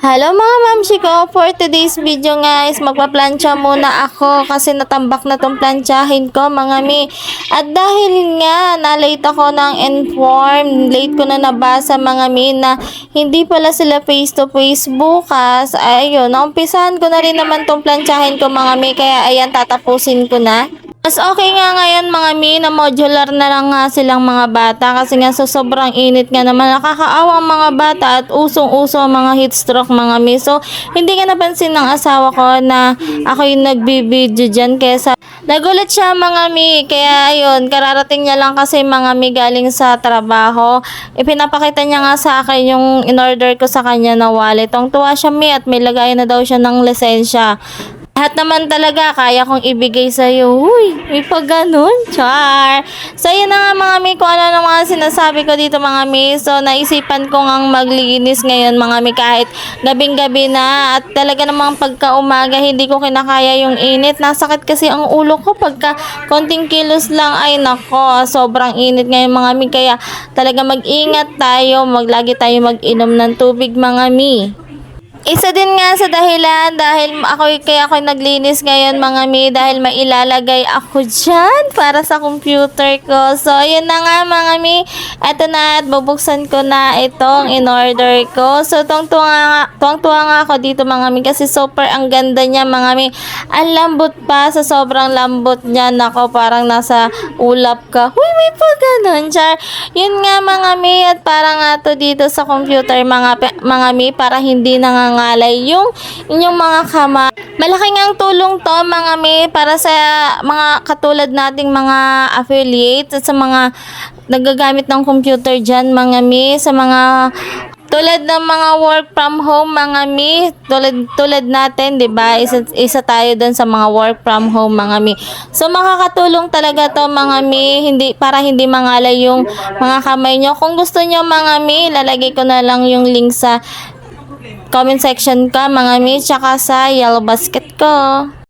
Hello mga mamshi ko, for today's video guys, magpa-plancha muna ako kasi natambak na tong planchahin ko mga mi. At dahil nga, na-late ako ng inform, late ko na nabasa mga mi na hindi pala sila face to face bukas. Ayun, naumpisahan ko na rin naman tong planchahin ko mga mi, kaya ayan, tatapusin ko na. Mas okay nga ngayon mga mi na modular na lang nga silang mga bata kasi nga sa sobrang init nga naman nakakaawa ang mga bata at usong-uso ang mga heat stroke mga mi. So hindi ka napansin ng asawa ko na ako yung nagbibideo dyan kesa nagulat siya mga mi. Kaya ayun, kararating niya lang kasi mga mi galing sa trabaho. Ipinapakita niya nga sa akin yung in-order ko sa kanya na wallet. Tong tuwa siya mi at may lagay na daw siya ng lisensya. Lahat naman talaga, kaya kong ibigay sa'yo. Uy, may pag ganun. Char. So, yun na nga mga mi, kung ano na mga sinasabi ko dito mga mi. So, naisipan ko ngang maglinis ngayon mga mi kahit gabing-gabi na. At talaga namang pagka-umaga, hindi ko kinakaya yung init. Nasakit kasi ang ulo ko pagka konting kilos lang. Ay, nako, sobrang init ngayon mga mi. Kaya talaga mag-ingat tayo. Maglagi tayo mag-inom ng tubig mga mi. Isa din nga sa dahilan dahil ako kaya ako naglinis ngayon mga mi dahil mailalagay ako dyan para sa computer ko. So, ayun na nga mga mi. Ito na at bubuksan ko na itong in-order ko. So, tuwang-tuwa nga, tuwang-tuwa nga ako dito mga mi kasi super ang ganda niya mga mi. Ang lambot pa sa sobrang lambot niya. Nako, parang nasa ulap ka. Huy, may pa ganun, char. Yun nga mga mi at parang nga to dito sa computer mga, mga mi para hindi nangangalay yung inyong mga kama. Malaking ang tulong to mga mi para sa mga katulad nating mga affiliates at sa mga nagagamit ng computer dyan mga mi. Sa mga tulad ng mga work from home mga mi. Tulad tulad natin 'di ba? Isa, isa tayo doon sa mga work from home mga mi. So makakatulong talaga to mga mi. Hindi para hindi mangalay yung mga kamay nyo. Kung gusto nyo mga mi lalagay ko na lang yung link sa comment section ka mga mi tsaka sa yellow basket ko